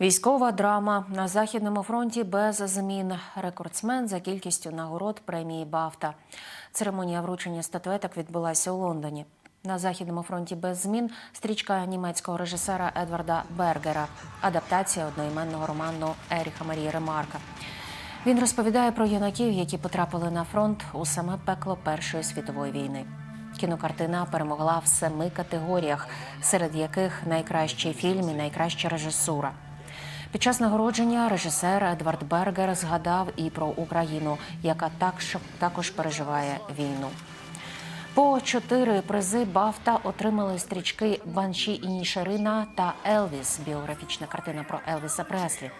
Військова драма на західному фронті без змін. Рекордсмен за кількістю нагород премії Бафта. Церемонія вручення статуеток відбулася у Лондоні. На західному фронті без змін стрічка німецького режисера Едварда Бергера, адаптація одноіменного роману Еріха Марії Ремарка. Він розповідає про юнаків, які потрапили на фронт у саме пекло Першої світової війни. Кінокартина перемогла в семи категоріях, серед яких найкращий фільм і найкраща режисура. Під час нагородження режисер Едвард Бергер згадав і про Україну, яка також, переживає війну. По чотири призи Бафта отримали стрічки Банші і Нішерина та Елвіс біографічна картина про Елвіса Преслі.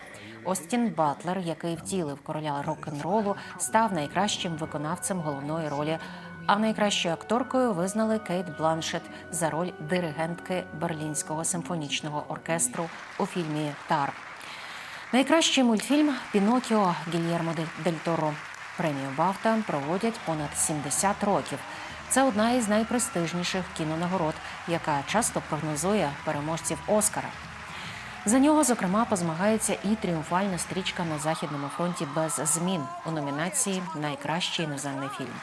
Остін Батлер, який втілив короля рок-н-ролу, став найкращим виконавцем головної ролі. А найкращою акторкою визнали Кейт Бланшет за роль диригентки Берлінського симфонічного оркестру у фільмі Тар. Найкращий мультфільм Пінокіо Гільєрмо Дель Торо. Премію Бафта проводять понад 70 років. Це одна із найпрестижніших кінонагород, яка часто прогнозує переможців Оскара. За нього, зокрема, позмагається і тріумфальна стрічка на західному фронті без змін у номінації Найкращий іноземний фільм.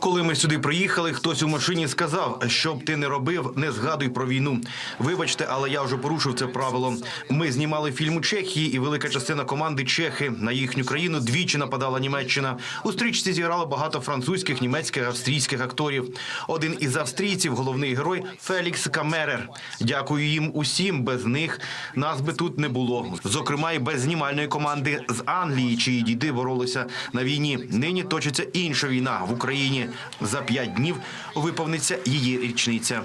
Коли ми сюди приїхали, хтось у машині сказав, що б ти не робив, не згадуй про війну. Вибачте, але я вже порушив це правило. Ми знімали фільм у Чехії, і велика частина команди Чехи на їхню країну двічі нападала Німеччина. У стрічці зіграло багато французьких, німецьких, австрійських акторів. Один із австрійців, головний герой Фелікс Камерер. Дякую їм усім. Без них нас би тут не було. Зокрема, і без знімальної команди з Англії, чиї діди боролися на війні. Нині точиться інша війна в Україні. За п'ять днів виповниться її річниця.